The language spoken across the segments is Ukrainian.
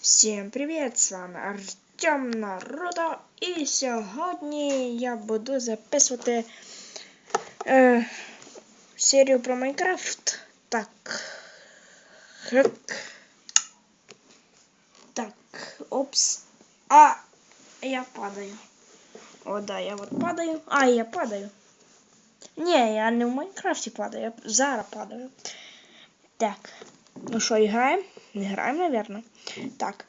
Всім привіт! З вами Артем Наруто. І сьогодні я буду записувати е, серію про Майнкрафт. Так. Хек. Так. Опс. А! Я падаю. О, да, я вот падаю. А, я падаю. Ні, я не в Майнкрафті падаю, я зараз падаю. Так. Ну що, граємо? Не граємо, наверное. Так,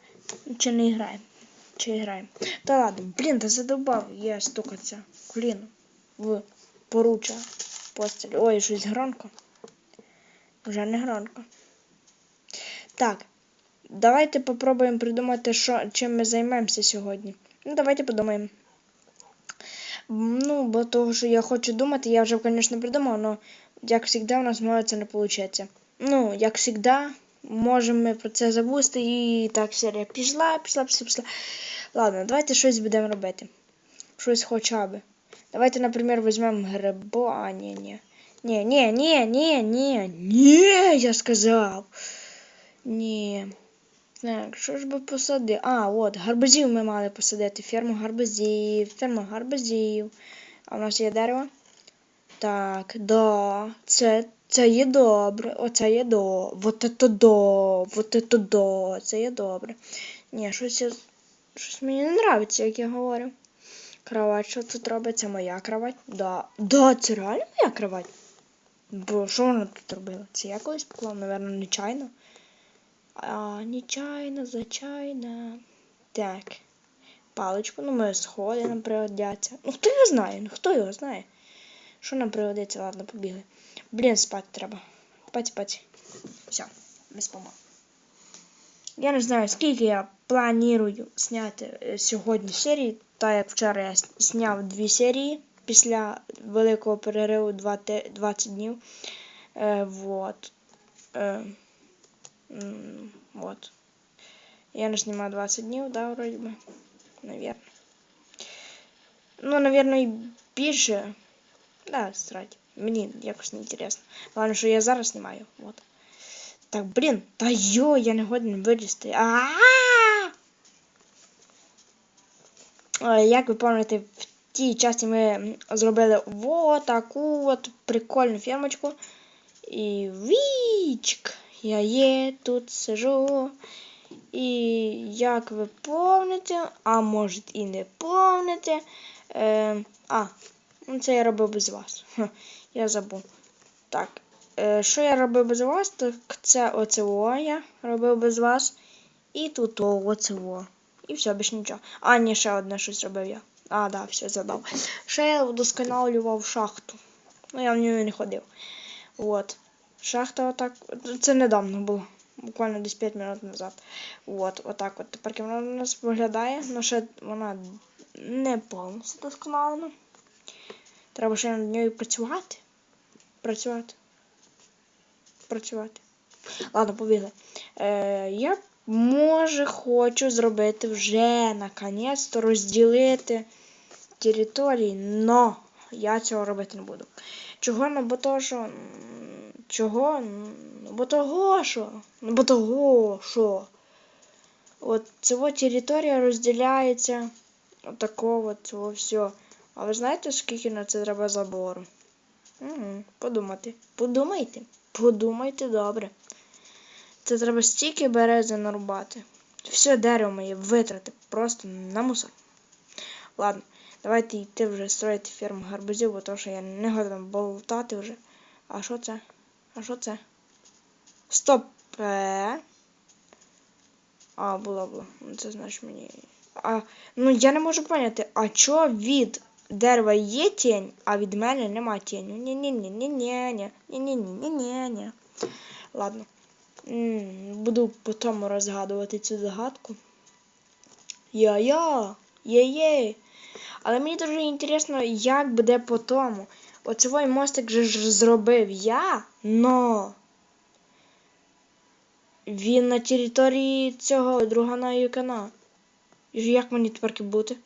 чи не граємо? Чи граємо? Та ладно, блін, та задовбав я стукатися коліном в поруча постель. Ой, щось громко. Вже не громко. Так, давайте попробуємо придумати, що, чим ми займемося сьогодні. Ну, давайте подумаємо. Ну, бо того, що я хочу думати, я вже, звісно, придумав, але як завжди у нас може це не виходить. Ну, як завжди, можемо ми про це забути і так серія пішла, пішла, пішла, пішла. Ладно, давайте щось будемо робити. Щось хоча б. Давайте, наприклад, візьмемо грибо. А, ні, ні. Ні, ні, ні, ні, ні, ні, я сказав. Ні. Так, що ж би посадити? А, от, гарбузів ми мали посадити. Ферму гарбузів, ферму гарбузів. А в нас є дерево? Так, да, це, це є добре. Оце є до. Вот это до. Вот это до. Це є добре. Ні, щось, я- щось мені не нравиться, як я говорю. Кровать, що тут робиться? Моя кровать? Да. Да, це реально моя кровать. Бо що вона тут робила? Це я колись поклав, напевно, нечайно. А, нечайно, зачайно. Так. Паличку, ну ми сходи нам пригодяться. Ну хто його знає? Ну хто його знає? Що нам пригодиться? Ладно, побігли. Блін, спати треба. Спать, спать. Все, ми спимо. Я не знаю, скільки я планую зняти е, сьогодні серії, так як вчора я зняв дві серії після великого перериву 20 20 днів. Е, вот. Е, вот. Я не знімав 20 днів, да, вроді би. Наверно. Ну, наверное, і більше. Да, срать. Мені якось не інтересно. Главное, що я зараз знімаю. Вот. Так, блін, та йо, я не годен вилізти. А! Як ви пам'ятаєте, в тій часті ми зробили вот таку от прикольну фермочку. І вічк! Я є тут сижу. І як ви помните, а може і не помните. Е, а, це я робив без вас. Я забув. Так. Е, що я робив без вас, так це оце я робив без вас. І тут о, оце о. І все, більше нічого. А, ні, ще одне щось робив я. А, да, все, задав. Ще я вдосконалював шахту. Ну, я в нього не ходив. От. Шахта отак. Це недавно було. Буквально десь 5 минут назад. От, отак от. Тепер вона у нас виглядає, але ще вона не повністю досконалена. Треба ще над нею працювати. Працювати. Працювати. Ладно, побігли. Е, я може хочу зробити вже наконець-то розділити території, но я цього робити не буду. Чого? Ну, бо того, що. Чого? Ну, бо того, що. Ну, бо того, що. От цього територія розділяється отако от цього все. А ви знаєте, скільки на це треба забору? Угу, подумати. Подумайте. Подумайте добре. Це треба стільки берези нарубати. Все дерево моє витрати просто на мусор. Ладно, давайте йти вже строїти ферму гарбузів, бо то, що я не годен болтати вже. А що це? А що це? Стоп! Е. А, було, було. Ну, Це значить мені. А, ну я не можу поняти, а чо від дерева є тінь, а від мене нема тінь? Ні-ні-ні-ні-ні. Ні-ні-ні-ні-ні. Ладно. Буду потім розгадувати цю загадку. Я-я, є-є. Але мені дуже інтересно, як буде по тому. Оцевой мостик же ж зробив я, но він на території цього другана юкана. І як мені тепер бути?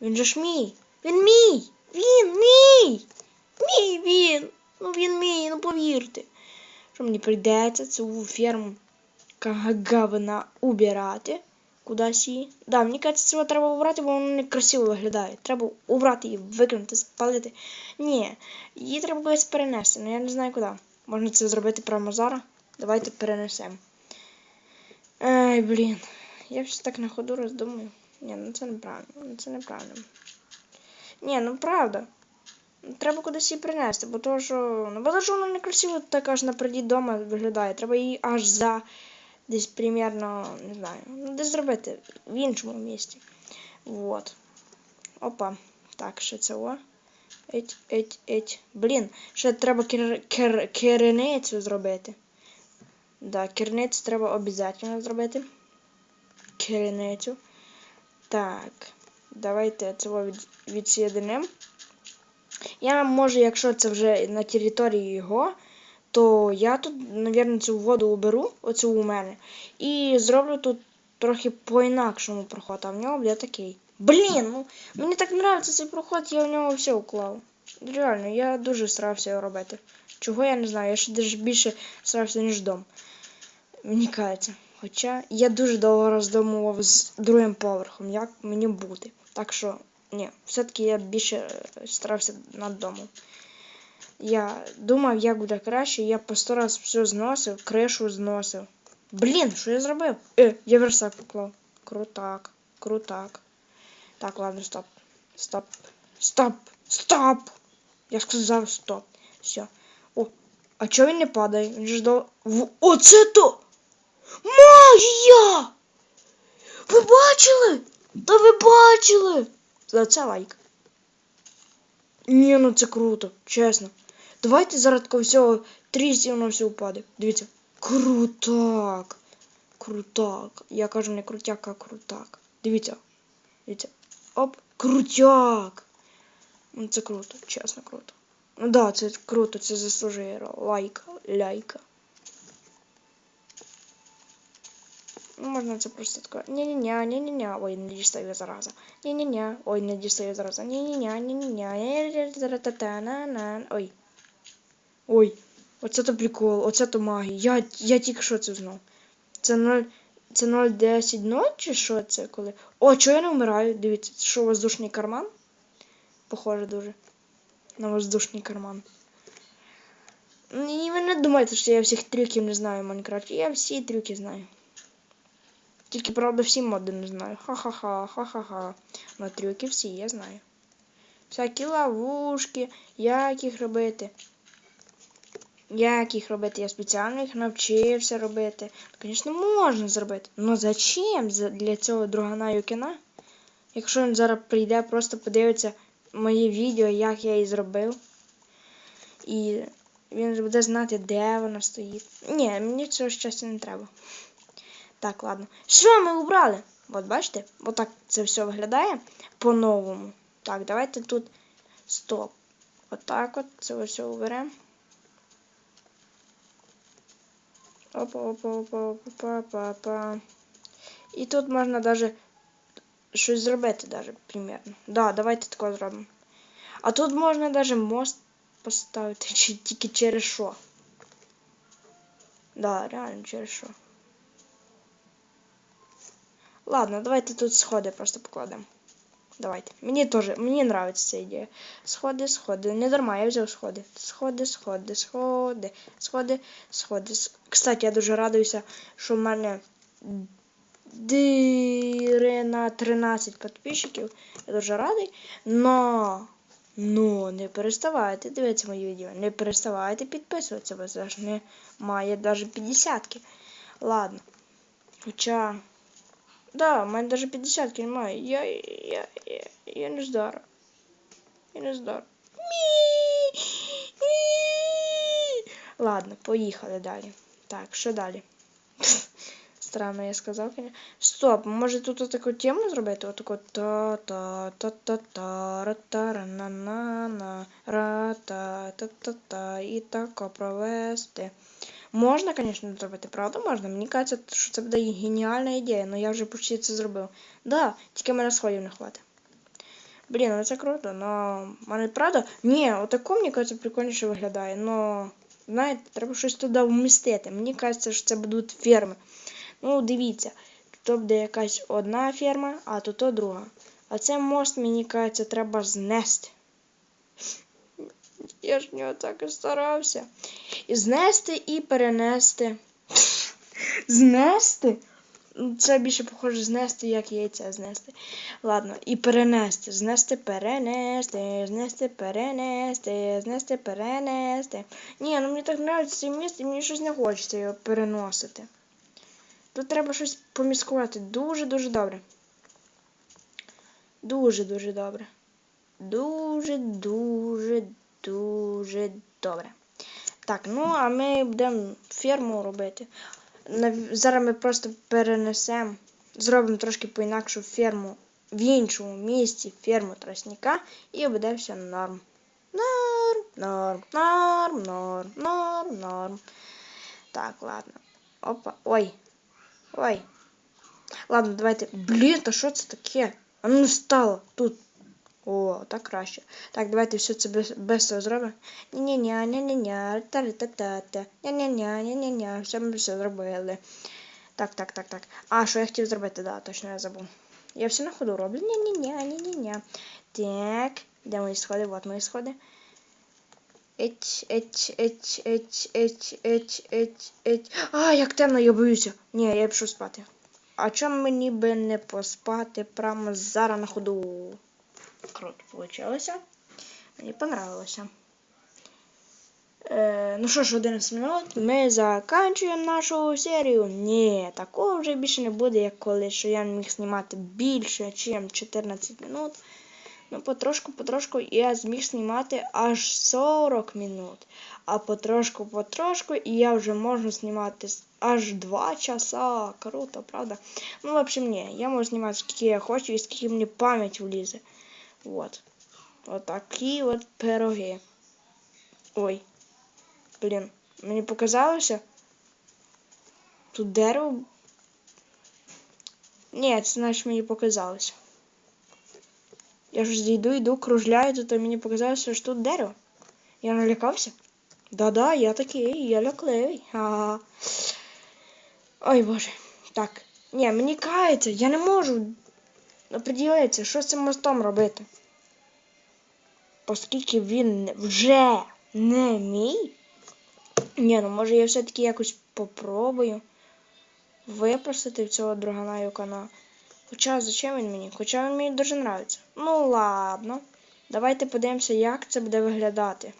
Він же ж мій. Він мій! Він мій! Мій він! Ну він мій, ну повірте. Що мені прийдеться цю ферму говна убирати. Кудись її. Да, мені кажеться, цього треба убрати, бо воно не красиво виглядає. Треба убрати її, викинути, спалити. Ні, її треба кудись перенести, але я не знаю куди. Можна це зробити прямо зараз. Давайте перенесемо. Ай, блін. Я все так на ходу роздумую. Ні, ну це неправильно. Ну це неправильно. Ні, ну правда. Треба кудись її принести, бо то, що. Ну, бо то, що вона некрасиво так аж напереді дома виглядає. Треба її аж за десь примерно, не знаю, ну десь зробити в іншому місці. Вот. Опа. Так, ще це о. Еть, еть, еть. Блін, ще треба кер, кер, кереницю зробити. Да, керницю треба обов'язково зробити. Кереницю. Так. Давайте це від, відсоєдинимо. Я можу, якщо це вже на території його, то я тут, мабуть, цю воду уберу, оцю у мене, і зроблю тут трохи по-інакшому проход, а в нього буде такий. Блін, ну мені так подобається цей проход, я в нього все уклав. Реально, я дуже старався його робити. Чого я не знаю, я ще даже більше старався, ніж дом. Мені кажеться. Хоча я дуже довго роздумував з другим поверхом, як мені бути. Так що, ні, все-таки я більше е, старався над домом. Я думав, як буде краще, я по раз все зносив, кришу зносив. Блін, що я зробив? Е, я верстак поклав. Крутак, крутак. Так, ладно, стоп. Стоп. Стоп! Стоп! Я сказав стоп. Все. О, а чого він не падає? Він же до. В... Оце то! Магія! Ви бачили? Та ви бачили? За це лайк. Ні, ну це круто, чесно. Давайте зараз такого всього трісі воно все впаде. Дивіться. Крутак. Крутак. Я кажу не крутяк, а крутак. Дивіться. Дивіться. Оп, крутяк. Ну це круто, чесно круто. Ну да, це круто, це заслужує лайка, ляйка. Ну, можна це просто таке. Ні-ні-ня, ні-ні-ня. Ой, не дістаю зараза. Ні-ні-ня. Ой, не дістаю зараза. Ні-ні-ня, ні-ні-ня. на Ой. Ой. Оце то прикол, оце то магія. Я, я тільки що це знав. Це 0. Це 0,10 0 чи що це коли? О, чого я не вмираю? Дивіться, це що воздушний карман? Похоже дуже. На воздушний карман. І ви не думайте, що я всіх трюків не знаю в Майнкрафті. Я всі трюки знаю. Тільки, правда, всі моди не знаю. Ха-ха-ха, ха-ха-ха. Но трюки всі я знаю. Всякі ловушки, як їх робити. Як їх робити? Я спеціально їх навчився робити. Звісно, можна зробити. Но зачем для цього другана Юкіна? Якщо він зараз прийде, просто подивиться моє відео, як я її зробив. І він буде знати, де вона стоїть. Ні, мені цього щастя не треба. Так, ладно. Що ми убрали? От бачите? Отак це все виглядає по-новому. Так, давайте тут стоп. Отак от це все уберемо. Опа-опа-опа-опа-опа-опа. І тут можна даже щось зробити, даже, примерно. Да, давайте таке зробимо. А тут можна даже мост поставити, чи тільки через що. Да, реально через що. Ладно, давайте тут сходи просто покладемо. Давайте. Мені теж, мені нравится ця ідея. Сходи, сходи. Не дарма, я взяв сходи. Сходи, сходи, сходи, сходи, сходи. Кстати, я дуже радуюся, що в мене на 13 підписчиків. Я дуже радий. Но, но не переставайте дивитися мої відео. Не переставайте підписуватися, бо це ж не має навіть 50 -ки. Ладно. Хоча... Да, у мене даже 50 немає. Я, я, я, я не здар. Я не здар. Ладно, поїхали далі. Так, що далі? Странно я сказав. Стоп, може тут таку тему зробити? Отаку та та та та та ра та ра на на на ра та та та та і тако провести. Можна, звісно, зробити, правда можна. Мені кажеться, що це буде геніальна ідея, але я вже почти це зробив. Да, тільки мене сходів не хватить. Блін, ну це круто, но мене правда. Ні, отако, мені кажеться, прикольніше виглядає, но знаєте, треба щось туди вмістити. Мені кажеться, що це будуть ферми. Ну, дивіться, то буде якась одна ферма, а то друга. А це мост, мені кажеться, треба знести. Я ж в нього так і старався. І знести і перенести. Знести? Ну, Це більше похоже знести, як яйця знести. Ладно, і перенести. Знести, перенести, знести, перенести, знести, перенести. Ні, ну мені так подобається цей міст, і мені щось не хочеться його переносити. Тут треба щось поміскувати. Дуже-дуже добре. Дуже-дуже добре. Дуже, дуже, добре. Так, ну а ми будемо ферму робити. Зараз ми просто перенесемо, зробимо трошки по-інакшу ферму в іншому місці ферму тростника і буде все норм. Норм, норм, норм, норм, норм, норм. Так, ладно. Опа. Ой. Ой. Ладно, давайте. Блін, та що це таке? А ну стало тут. О, так краще. Так, давайте все це без, цього зробимо. Ня-ня-ня, ня-ня-ня, та-та-та-та, ня-ня-ня, ня-ня-ня, все ми все зробили. Так, так, так, так. А, що я хотів зробити, да, точно я забув. Я все на ходу роблю. Ня-ня-ня, ня-ня-ня. Так, де мої сходи? Вот мої сходи. Еть, еть, еть, еть, еть, еть, еть, еть. А, як темно, я боюся. Ні, я пішов спати. А чому мені би не поспати прямо зараз на ходу? Круто получилося. Мені понравилося. Е, ну що ж, 11 минут. Ми закінчуємо нашу серію. Ні, такого вже більше не буде, як коли що я міг знімати більше, ніж 14 минут. Ну, потрошку, потрошку я зміг знімати аж 40 минут. А потрошку, потрошку, і я вже можу знімати аж 2 часа. Круто, правда? Ну, в общем, ні, я можу знімати скільки я хочу і скільки мені пам'ять влізе. Вот. Вот такі от пироги. Ой. Блін, мені показалося. Тут дерево. Ні, це значить мені показалося. Я ж йду, йду, кружляю, тут а мені показалося, що тут дерево. Я налякався. Да-да, я такий, я лякливий. Ага. Ой боже. Так. Ні, мені кається, я не можу оприділитися, що з цим мостом робити. Оскільки він вже не мій. Ні, ну може я все-таки якось попробую випросити в цього другана юкана. Хоча зачем він мені? Хоча він мені дуже нравиться. Ну ладно. Давайте подивимося, як це буде виглядати.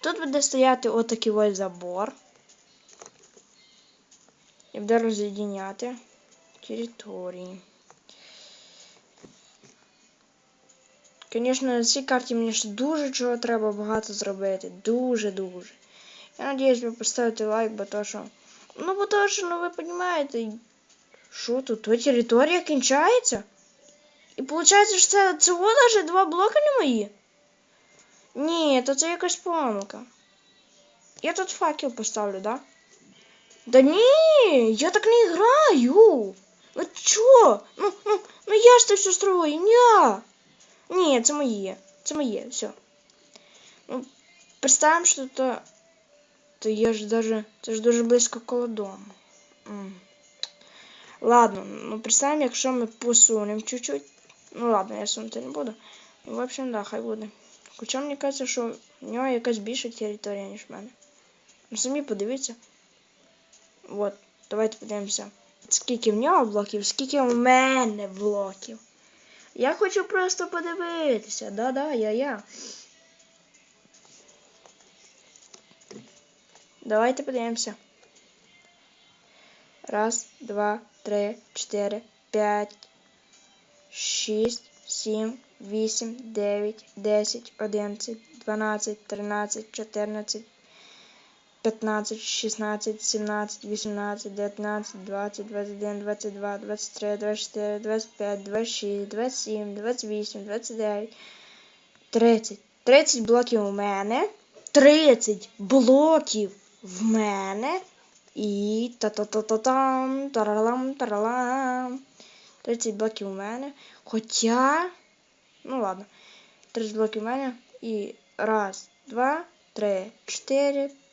Тут буде стояти отакий ось забор. І буде роз'єдиняти території. Звісно, на цій карті мені ще дуже чого треба багато зробити. Дуже-дуже. Я надіюсь, ви поставите лайк, бо то що. Ну, бо то що, ну ви розумієте. Що тут? То територія кінчається? І виходить, що це цього навіть два блоки не мої? Ні, то це якась помилка. Я тут факел поставлю, да? Да ні, я так не граю. Ну чо? Ну, ну, ну я ж це все строю, ні. Ні, це моє. Це моє, все. Ну, представимо, що то. То я ж даже. Це ж дуже близько коло дому. М. Ладно, ну представимо, якщо ми посунемо чуть-чуть. Ну ладно, я сунути не буду. Ну, в общем, да, хай буде. Хоча мені кажеться, що в нього якась більша територія, ніж в мене. Ну самі подивіться. От, давайте подивимося. Скільки в нього блоків, скільки в мене блоків. Я хочу просто подивитися. Да-да, я-я. Давайте подивимося. Раз, два, три, чотири, п'ять, шість, сім, вісім, дев'ять, десять, одинадцять, дванадцять, тринадцять, чотирнадцять, п'ятнадцять, шістнадцять, сімнадцять, вісімнадцять, дев'ятнадцять, двадцять, двадцять один, двадцять два, двадцять три, двадцять чотири, двадцять п'ять, двадцять шість, двадцять сім, двадцять вісім, дев'ять, тридцять. Тридцять блоків у мене. Тридцять блоків в мене. І та-та-та-та-там, таралам, таралам. 30 блоків у мене. Хоча. Ну ладно. 30 блоків у мене. І раз, два, три, чотири,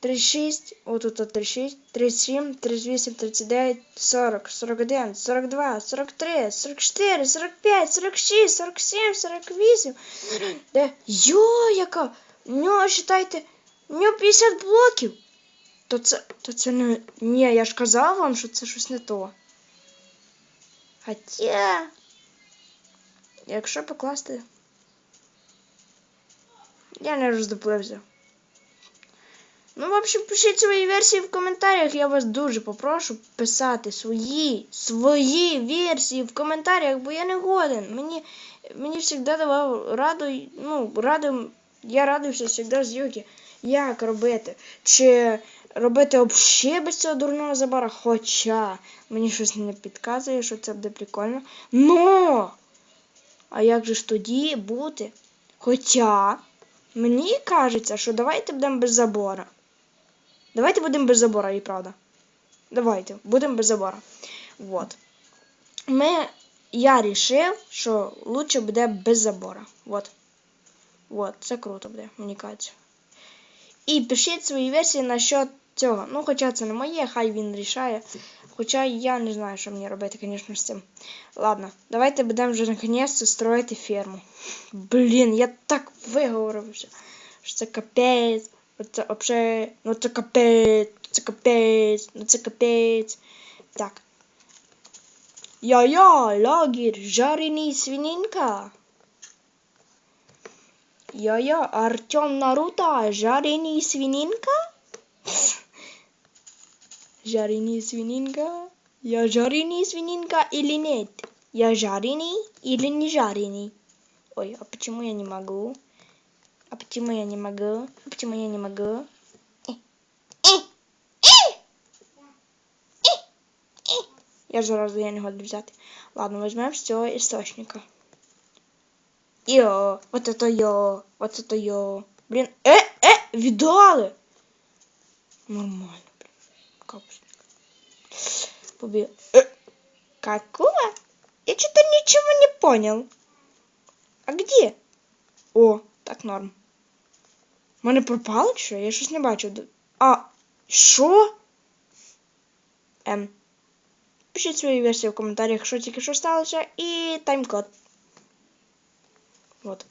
36, отут 36, 37, 38, 39, 40, 41, 42, 43, 44, 45, 46, 47, 48. Де? Йо, яка? В нього, считайте, в нього 50 блоків. То це, то це не... Ні, я ж казав вам, що це щось не то. Хоча... Якщо покласти... Я не роздуплився. Ну, в общем, пишіть свої версії в коментарях. Я вас дуже попрошу писати свої, свої версії в коментарях, бо я не годен. Мені, мені завжди давав раду, ну, раду, я радився завжди з Юкі, як робити. Чи робити взагалі без цього дурного забора. Хоча мені щось не підказує, що це буде прикольно. Но! А як же ж тоді бути? Хоча мені кажеться, що давайте будемо без забора. Давайте будемо без забора, і правда. Давайте, будемо без забора. Вот. Ми, я рішив, що лучше буде без забора. Вот. Вот, це круто буде, мені кажеться. І пишіть свої версії насчет цього. Ну, хоча це не моє, хай він рішає. Хоча я не знаю, що мені робити, звісно, з цим. Ладно, давайте будемо вже наконець строїти ферму. Блін, я так виговорився, що це капець. Оце вообще, ну це капець, це капець, ну це капець. Так. Я-я, лагерь, жареный свининка. Я-я, Артем Наруто, жареный свининка? Жареный свининка? Я жареный свининка или нет? Я жареный или не жареный? Ой, а почему я не могу? А почему я не могу? А почему я не могу? Я заразу я не готов взяти. Ладно, возьмем з цього істочника. Йо, вот это йо, вот это йо. Блин, э, э, видали? Нормально, блин. Капустник. Побил. Э, какого? Я что-то ничего не понял. А где? О, так норм. У мене пропало що? Я щось не бачу. А, що? Ем. Пишіть свої версії в коментарях, що тільки що сталося, і тайм-код. Вот.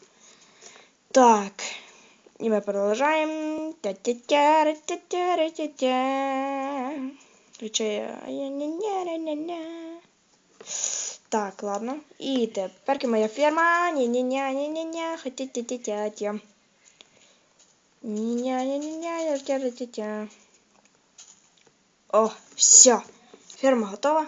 Так. І ми продовжаємо. Тя-тя-тя-ра-тя-тя-ра-тя-тя. Так, ладно. І тепер моя ферма. ні ні ні ні ні ні хотя тя тя тя тя ні ні ні ні ні тя тя О, все. Ферма готова.